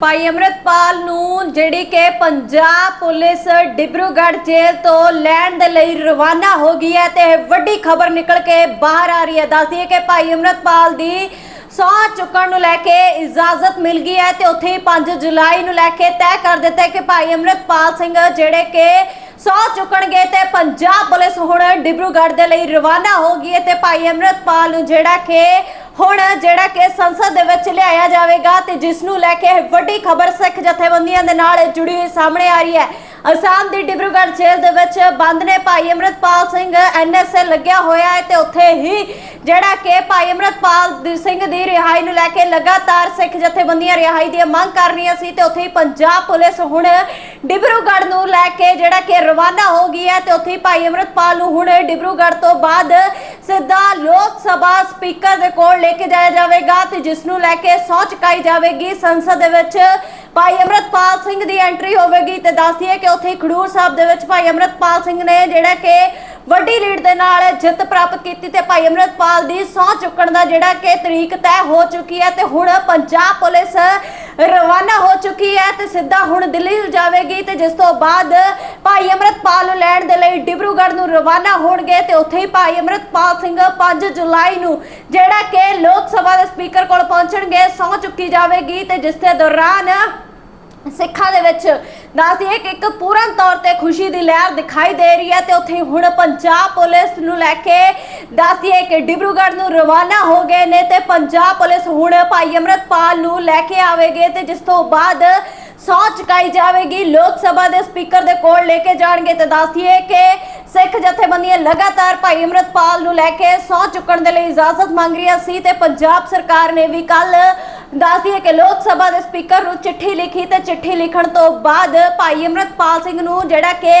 ਭਾਈ ਅਮਰਤਪਾਲ ਨੂੰ ਜਿਹੜੀ ਕਿ ਪੰਜਾਬ ਪੁਲਿਸ ਡਿਬਰੂਗੜ੍ਹ ਜੇਲ੍ਹ ਤੋਂ ਲੈਣ ਦੇ ਲਈ ਰਵਾਨਾ ਹੋ ਗਈ ਹੈ ਤੇ ਇਹ ਵੱਡੀ ਖਬਰ ਨਿਕਲ ਕੇ ਬਾਹਰ ਆ ਰਹੀ ਹੈ। ਦੱਸਦੀ ਹੈ ਕਿ ਭਾਈ ਅਮਰਤਪਾਲ ਦੀ ਸਹੁੰ ਚੁੱਕਣ ਨੂੰ ਲੈ ਕੇ ਇਜਾਜ਼ਤ ਮਿਲ ਗਈ ਹੈ ਤੇ ਉੱਥੇ ਹੀ 5 ਜੁਲਾਈ ਨੂੰ ਲੈ ਕੇ ਤੈਅ ਕਰ ਦਿੱਤਾ ਹੈ ਕਿ ਭਾਈ ਅਮਰਤਪਾਲ ਸਿੰਘ ਜਿਹੜੇ ਕਿ ਸਹੁੰ ਚੁੱਕਣਗੇ ਤੇ ਪੰਜਾਬ ਪੁਲਿਸ ਹੁਣ ਡਿਬਰੂਗੜ੍ਹ ਦੇ ਲਈ ਰਵਾਨਾ ਹੋ ਗਈ ਹੈ ਤੇ ਭਾਈ ਅਮਰਤਪਾਲ ਨੂੰ ਜਿਹੜਾ ਕਿ ਹੁਣ ਜਿਹੜਾ ਕਿ ਸੰਸਦ ਦੇ ਵਿੱਚ ਲਿਆਇਆ ਜਾਵੇਗਾ ਤੇ ਜਿਸ ਨੂੰ ਲੈ ਕੇ ਵੱਡੀ ਖਬਰ ਸਿੱਖ ਜਥੇਬੰਦੀਆਂ ਦੇ ਨਾਲ ਜੁੜੀ ਹੋਈ ਸਾਹਮਣੇ ਆ ਰਹੀ ਹੈ। ਅਸਾਮ ਦੀ ਡਿਬਰੂਗੜ੍ਹ ਜੇਲ੍ਹ ਦੇ ਵਿੱਚ ਬੰਦ ਨੇ ਭਾਈ ਅਮਰਤਪਾਲ ਸਿੰਘ ਐਨਐਸਏ ਲੱਗਿਆ ਹੋਇਆ ਹੈ ਤੇ ਉੱਥੇ ਹੀ ਜਿਹੜਾ ਕਿ ਭਾਈ ਅਮਰਤਪਾਲ ਸਿੰਘ ਦੀ ਰਿਹਾਈ ਨੂੰ ਲੈ ਕੇ ਲਗਾਤਾਰ ਸਿੱਖ ਜਥੇਬੰਦੀਆਂ ਰਿਹਾਈ ਦੀ ਮੰਗ ਕਰ ਰਹੀਆਂ ਸੀ ਤੇ ਉੱਥੇ ਹੀ ਪੰਜਾਬ ਪੁਲਿਸ ਹੁਣ ਡਿਬਰੂਗੜ੍ਹ ਨੂੰ ਲੈ ਕੇ ਜਿਹੜਾ ਕਿ ਰਵਾਨਾ ਹੋ ਗਈ ਹੈ ਤੇ ਉੱਥੇ ਹੀ ਭਾਈ ਅਮਰਤਪਾਲ ਨੂੰ ਹੁਣ ਡਿਬਰੂਗੜ੍ਹ ਤੋਂ ਬਾਅਦ ਸਿੱਧਾ ਲੋਕ ਸਭਾ ਸਪੀਕਰ ਦੇ ਕੋਲ ਲੈ ਕੇ ਜਾਇਆ ਜਾਵੇਗਾ ਤੇ ਜਿਸ ਨੂੰ ਲੈ ਕੇ ਸਹੁੰ ਚੁਕਾਈ ਜਾਵੇਗੀ। ਸੰਸਦ ਦੇ ਵਿੱਚ ਭਾਈ ਅਮਰਤਪਾਲ ਸਿੰਘ ਦੀ ਐਂਟਰੀ ਹੋਵੇਗੀ ਤੇ ਦੱਸਦੀਏ ਕਿ ਉੱਥੇ ਖਡੂਰ ਸਾਹਿਬ ਦੇ ਵਿੱਚ ਭਾਈ ਅਮਰਤਪਾਲ ਸਿੰਘ ਨੇ ਜਿਹੜਾ ਕਿ ਵੱਡੀ ਲੀਡ ਦੇ ਨਾਲ ਜਿੱਤ ਪ੍ਰਾਪਤ ਕੀਤੀ ਤੇ ਭਾਈ ਅਮਰਤਪਾਲ ਦੀ ਸਹੁੰ ਚੁੱਕਣ ਦਾ ਜਿਹੜਾ ਕਿ ਤਰੀਕ ਤੈਅ ਹੋ ਚੁੱਕੀ ਹੈ ਤੇ ਹੁਣ ਪੰਜਾਬ ਪੁਲਿਸ ਰਵਾਨਾ ਹੋ ਚੁੱਕੀ ਹੈ ਤੇ ਸਿੱਧਾ ਹੁਣ ਦਿੱਲੀ ਜਾਵੇਗੀ ਤੇ ਜਿਸ ਤੋਂ ਬਾਅਦ ਭਾਈ ਅਮਰਤਪਾਲ ਨੂੰ ਲੈਣ ਦੇ ਲਈ ਡਿਬਰੂਗੜ੍ਹ ਨੂੰ ਰਵਾਨਾ ਹੋਣਗੇ ਤੇ ਉੱਥੇ ਹੀ ਭਾਈ ਅਮਰਤਪਾਲ ਸਿੰਘ 5 ਜੁਲਾਈ ਨੂੰ ਜਿਹੜਾ ਕਿ ਲੋਕ ਸਭਾ ਦੇ ਸਪੀਕਰ ਕੋਲ ਪਹੁੰਚਣਗੇ, ਸਹੁੰ ਚੁੱਕੀ ਜਾਵੇਗੀ ਤੇ ਜਿਸ ਦੇ ਦੌਰਾਨ ਸਿੱਖਾਂ ਦੇ ਵਿੱਚ ਦੱਸਦੀਏ ਕਿ ਇੱਕ ਪੂਰਨ ਤੌਰ ਤੇ ਖੁਸ਼ੀ ਦੀ ਲਹਿਰ ਦਿਖਾਈ ਦੇ ਰਹੀ ਹੈ ਤੇ ਉੱਥੇ ਹੁਣ ਪੰਜਾਬ ਪੁਲਿਸ ਨੂੰ ਲੈ ਕੇ ਦੱਸਦੀਏ ਕਿ ਡਿਬਰੂਗੜ੍ਹ ਨੂੰ ਰਵਾਨਾ ਹੋ ਗਏ ਨੇ ਤੇ ਪੰਜਾਬ ਪੁਲਿਸ ਹੁਣ ਭਾਈ ਅਮਰਤਪਾਲ ਨੂੰ ਲੈ ਕੇ ਆਵੇਗੇ ਤੇ ਜਿਸ ਤੋਂ ਬਾਅਦ ਸਹੁੰ ਚੁਕਾਈ ਜਾਵੇਗੀ, ਲੋਕ ਸਭਾ ਦੇ ਸਪੀਕਰ ਦੇ ਕੋਲ ਲੈ ਕੇ ਜਾਣਗੇ ਤੇ ਦੱਸਦੀਏ ਕਿ ਸਿੱਖ ਜਥੇਬੰਦੀਆਂ ਲਗਾਤਾਰ ਭਾਈ ਅਮਰਤਪਾਲ ਨੂੰ ਲੈ ਕੇ ਸਹੁੰ ਚੁੱਕਣ ਦੇ ਲਈ ਇਜਾਜ਼ਤ ਮੰਗ ਰਹੀਆਂ ਸੀ ਤੇ ਪੰਜਾਬ ਸਰਕਾਰ ਨੇ ਵੀ ਕੱਲ ਦੱਸਦੀ ਹੈ ਕਿ ਲੋਕ ਸਭਾ ਦੇ ਸਪੀਕਰ ਨੂੰ ਚਿੱਠੀ ਲਿਖੀ ਤੇ ਚਿੱਠੀ ਲਿਖਣ ਤੋਂ ਬਾਅਦ ਭਾਈ ਅਮਰਤਪਾਲ ਸਿੰਘ ਨੂੰ ਜਿਹੜਾ ਕਿ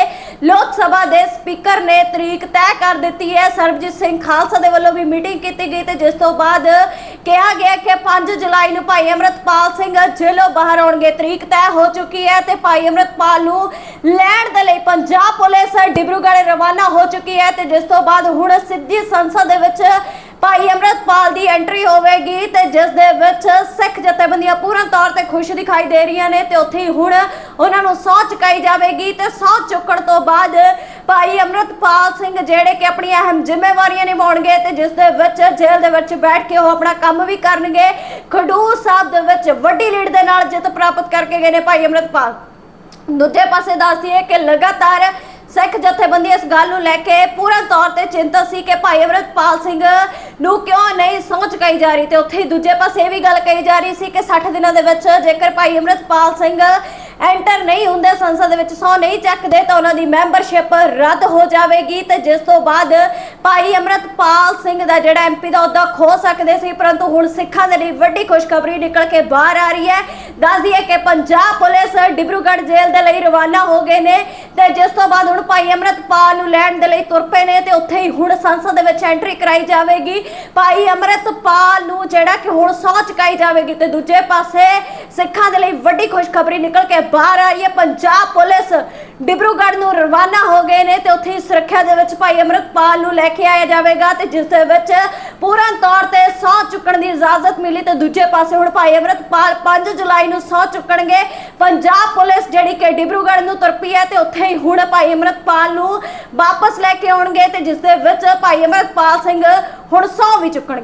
ਲੋਕ ਸਭਾ ਦੇ ਸਪੀਕਰ ਨੇ ਤਰੀਕ ਤੈਅ ਕਰ ਦਿੱਤੀ ਹੈ। ਸਰਬਜੀਤ ਸਿੰਘ ਖਾਲਸਾ ਦੇ ਵੱਲੋਂ ਵੀ ਮੀਟਿੰਗ ਕੀਤੀ ਗਈ ਤੇ ਜਿਸ ਤੋਂ ਬਾਅਦ ਕਿਹਾ ਗਿਆ ਕਿ 5 ਜੁਲਾਈ ਨੂੰ ਭਾਈ ਅਮਰਤਪਾਲ ਸਿੰਘ ਜੇਲੋਂ ਬਾਹਰ ਆਉਣਗੇ। ਤਰੀਕ ਤੈਅ ਹੋ ਚੁੱਕੀ ਹੈ ਤੇ ਭਾਈ ਅਮਰਤਪਾਲ ਨੂੰ ਲੈਣ ਦੇ ਲਈ ਪੰਜਾਬ ਪੁਲਿਸ ਡਿਬਰੂਗੜ੍ਹ ਰਵਾਨਾ ਹੋ ਚੁੱਕੀ ਹੈ ਤੇ ਜਿਸ ਤੋਂ ਬਾਅਦ ਹੁਣ ਸਿੱਧੀ ਸੰਸਦ ਦੇ ਵਿੱਚ ਭਾਈ ਅਮਰਤਪਾਲ ਦੀ ਐਂਟਰੀ ਹੋਵੇਗੀ ਤੇ ਜਿਸ ਦੇ ਵਿੱਚ ਸਿੱਖ ਜਥੇਬੰਦੀਆਂ ਪੂਰਨ ਤੌਰ ਤੇ ਖੁਸ਼ ਦਿਖਾਈ ਦੇ ਰਹੀਆਂ ਨੇ ਤੇ ਉੱਥੇ ਹੀ ਹੁਣ ਉਹਨਾਂ ਨੂੰ ਸਹੁੰ ਚੁਕਾਈ ਜਾਵੇਗੀ ਤੇ ਸਹੁੰ ਚੁੱਕਣ ਤੋਂ ਬਾਅਦ ਭਾਈ ਅਮਰਤਪਾਲ ਸਿੰਘ ਜਿਹੜੇ ਕਿ ਆਪਣੀਆਂ ਅਹਿਮ ਜ਼ਿੰਮੇਵਾਰੀਆਂ ਨਿਭਾਉਣਗੇ ਤੇ ਜਿਸ ਦੇ ਵਿੱਚ ਜੇਲ੍ਹ ਦੇ ਵਿੱਚ ਬੈਠ ਕੇ ਉਹ ਆਪਣਾ ਕੰਮ ਵੀ ਕਰਨਗੇ। ਖਡੂਰ ਸਾਹਿਬ ਦੇ ਵਿੱਚ ਵੱਡੀ ਲੀਡ ਦੇ ਨਾਲ ਜਿੱਤ ਪ੍ਰਾਪਤ ਕਰਕੇ ਗਏ ਨੇ ਭਾਈ ਅਮਰਤਪਾਲ। ਦੂਜੇ ਪਾਸੇ ਦੱਸਦੀ ਹੈ ਕਿ ਲਗਾਤਾਰ ਸਿੱਖ ਜਥੇਬੰਦੀ ਇਸ ਗੱਲ ਨੂੰ ਲੈ ਕੇ ਪੂਰਨ ਤੌਰ ਤੇ ਚਿੰਤਤ ਸੀ ਕਿ ਭਾਈ ਅਮਰਤਪਾਲ ਸਿੰਘ ਨੂੰ ਕਿਉਂ ਨਹੀਂ ਸਹੁੰ ਚੁਕਾਈ ਜਾ ਰਹੀ ਤੇ ਉੱਥੇ ਹੀ ਦੂਜੇ ਪਾਸੇ ਇਹ ਵੀ ਗੱਲ ਕਹੀ ਜਾ ਰਹੀ ਸੀ ਕਿ 60 ਦਿਨਾਂ ਦੇ ਵਿੱਚ ਜੇਕਰ ਭਾਈ ਅਮਰਤਪਾਲ ਸਿੰਘ ਐਂਟਰ ਨਹੀਂ ਹੁੰਦੇ ਸੰਸਦ ਵਿੱਚ ਸਹੁੰ ਨਹੀਂ ਚੱਕਦੇ ਤਾਂ ਉਹਨਾਂ ਦੀ ਮੈਂਬਰਸ਼ਿਪ ਰੱਦ ਹੋ ਜਾਵੇਗੀ ਤੇ ਜਿਸ ਤੋਂ ਬਾਅਦ ਭਾਈ ਅਮਰਤਪਾਲ ਸਿੰਘ ਦਾ ਜਿਹੜਾ ਐਮਪੀ ਦਾ ਅਹੁਦਾ ਖੋ ਸਕਦੇ ਸੀ, ਪਰੰਤੂ ਹੁਣ ਸਿੱਖਾਂ ਦੇ ਲਈ ਵੱਡੀ ਖੁਸ਼ਖਬਰੀ ਨਿਕਲ ਕੇ ਬਾਹਰ ਆ ਰਹੀ ਹੈ। ਦੱਸਦੀ ਹੈ ਕਿ ਪੰਜਾਬ ਪੁਲਿਸ ਡਿਬਰੂਗੜ੍ਹ ਜੇਲ੍ਹ ਦੇ ਲਈ ਰਵਾਨਾ ਹੋ ਗਏ ਨੇ ਤੇ ਜਿਸ ਤੋਂ ਬਾਅਦ ਹੁਣ ਭਾਈ ਅਮਰਤਪਾਲ ਨੂੰ ਲੈਣ ਦੇ ਲਈ ਤੁਰ ਪਏ ਨੇ ਤੇ ਉੱਥੇ ਹੀ ਹੁਣ ਸੰਸਦ ਦੇ ਵਿੱਚ ਐਂਟਰੀ ਕਰਾਈ ਜਾਵੇਗੀ। ਭਾਈ ਅਮਰਤਪਾਲ ਨੂੰ ਜਿਹੜਾ ਕਿ ਹੁਣ ਸਹੁੰ ਚੁਕਾਈ ਜਾਵੇਗੀ ਤੇ ਦੂਜੇ ਪਾਸੇ ਸਿੱਖਾਂ ਦੇ ਲਈ ਵੱਡੀ ਖੁਸ਼ਖਬਰੀ ਨਿਕਲ ਕੇ ਬਾਹਰ ਆਈ ਹੈ। ਪੰਜਾਬ ਪੁਲਿਸ ਡਿਬਰੂਗੜ੍ਹ ਨੂੰ ਰਵਾਨਾ ਹੋ ਗਏ ਨੇ ਤੇ ਉੱਥੇ ਹੀ ਸੁਰੱਖਿਆ ਦੇ ਵਿੱਚ ਭਾਈ ਅਮਰਤਪਾਲ ਨੂੰ ਲੈ ਕੇ ਆਇਆ ਜਾਵੇਗਾ ਤੇ ਜਿਸ ਦੇ ਵਿੱਚ ਪੂਰਨ ਤੌਰ ਤੇ ਸਹੁੰ ਚੁੱਕਣ ਦੀ ਇਜਾਜ਼ਤ ਮਿਲੀ ਤੇ ਦੂਜੇ ਪਾਸੇ ਹੁਣ ਭਾਈ ਅਮਰਤਪਾਲ 5 ਜੁਲਾਈ ਨੂੰ ਸਹੁੰ ਚੁੱਕਣਗੇ। ਪੰਜਾਬ ਪੁਲਿਸ ਜਿਹੜੀ ਕਿ ਡਿਬਰੂਗੜ੍ਹ ਨੂੰ ਤੁਰਪੀ ਹੈ ਤੇ ਉੱਥੇ ਹੀ ਹੁਣ ਭਾਈ ਅਮਰਤਪਾਲ ਨੂੰ ਵਾਪਸ ਲੈ ਕੇ ਆਉਣਗੇ ਤੇ ਜਿਸ ਦੇ ਵਿੱਚ ਭਾਈ ਅਮਰਤਪਾਲ ਸਿੰਘ ਹੁਣ ਸਹੁੰ ਵੀ ਚੁੱਕਣਗੇ।